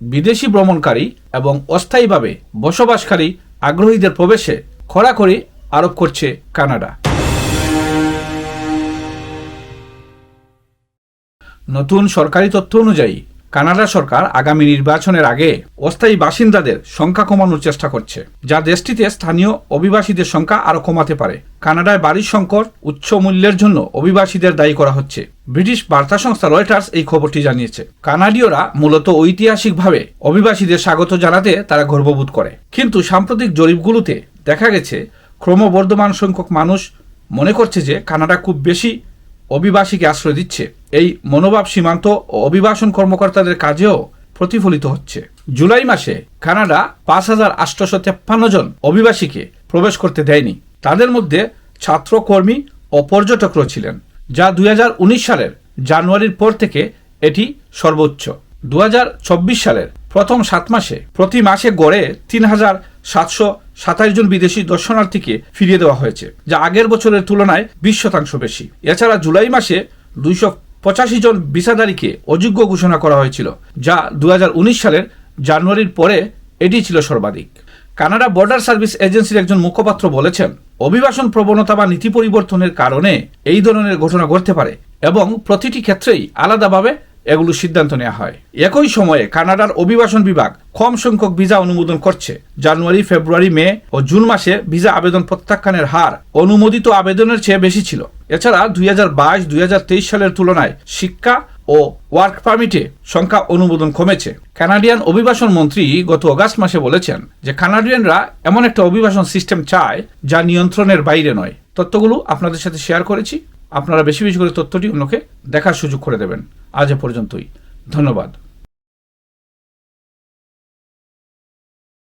বিদেশি ভ্রমণকারী এবং অস্থায়ীভাবে বসবাসকারী আগ্রহীদের প্রবেশে খড়াখড়ি আরোপ করছে কানাডা। নতুন সরকারি তথ্য অনুযায়ী, কানাডা সরকার আগামী নির্বাচনের আগে অস্থায়ী বাসিন্দাদের সংখ্যা কমানোর চেষ্টা করছে, যা দেশটিতে স্থানীয় অভিবাসীদের সংখ্যা আরও কমাতে পারে। কানাডায় বাড়ির সংকট উচ্চ মূল্যের জন্য অভিবাসীদের দায়ী করা হচ্ছে। ব্রিটিশ বার্তা সংস্থা রয়টার্স এই খবরটি জানিয়েছে। কানাডীয়রা মূলত ঐতিহাসিকভাবে অভিবাসীদের স্বাগত জানাতে তারা গর্ববোধ করে। কিন্তু সাম্প্রতিক জরিপগুলোতে দেখা গেছে, ক্রমবর্ধমান সংখ্যক মানুষ মনে করছে যে কানাডা খুব বেশি অভিবাসীকে আশ্রয় দিচ্ছে। এই মনোভাব সীমান্ত ও অভিবাসন কর্মকর্তাদের কাজেও প্রতিফলিত হচ্ছে। জুলাই মাসে কানাডা পাঁচ হাজার আটশোশো তেপ্পান্ন জন অভিবাসীকে প্রবেশ করতে দেয়নি। তাদের মধ্যে ছাত্র কর্মী ও পর্যটকরা ছিলেন। যা দুই হাজার উনিশ সালের জানুয়ারির পর থেকে এটি সর্বোচ্চ। দুই হাজার চব্বিশ সালের প্রথম সাত মাসে প্রতি মাসে গড়ে তিন হাজার সাতশো সাতাশ জন বিদেশি দর্শনার্থীকে ফিরিয়ে দেওয়া হয়েছে, যা আগের বছরের তুলনায় বিশ শতাংশ বেশি। এছাড়া জুলাই মাসে দুইশো পঁচাশি জন ভিসাধারীকে অযোগ্য ঘোষণা করা হয়েছিল, যা দুই হাজার উনিশ সালের জানুয়ারির পরে এটি ছিল সর্বাধিক। কানাডা বর্ডার সার্ভিস এজেন্সির একজন মুখপাত্র বলেছেন, অভিবাসন প্রবণতা বা নীতি পরিবর্তনের কারণে এই ধরনের ঘটনা ঘটতে পারে এবং প্রতিটি ক্ষেত্রেই আলাদাভাবে এগুলো সিদ্ধান্ত নেওয়া হয়। একই সময়ে কানাডার অভিবাসন বিভাগ কম সংখ্যক ভিসা অনুমোদন করছে। জানুয়ারি, ফেব্রুয়ারি, মে ও জুন মাসে ভিসা আবেদন প্রত্যাখ্যানের হার অনুমোদিত আবেদনের চেয়ে বেশি ছিল। এছাড়া দুই হাজার বাইশ, দুই সালের তুলনায় শিক্ষা ও ওয়ার্ক পারমিটে সংখ্যা অনুমোদন কমেছে। কানাডিয়ান অভিবাসন মন্ত্রী গত অগাস্ট মাসে বলেছেন যে কানাডিয়ানরা এমন একটা অভিবাসন সিস্টেম চায় যা নিয়ন্ত্রণের বাইরে নয়। তথ্যগুলো আপনাদের সাথে শেয়ার করেছি। আপনারা বেশি বেশি করে তথ্যটি অন্যকে দেখার সুযোগ করে দেবেন। আজ এ পর্যন্তই। ধন্যবাদ।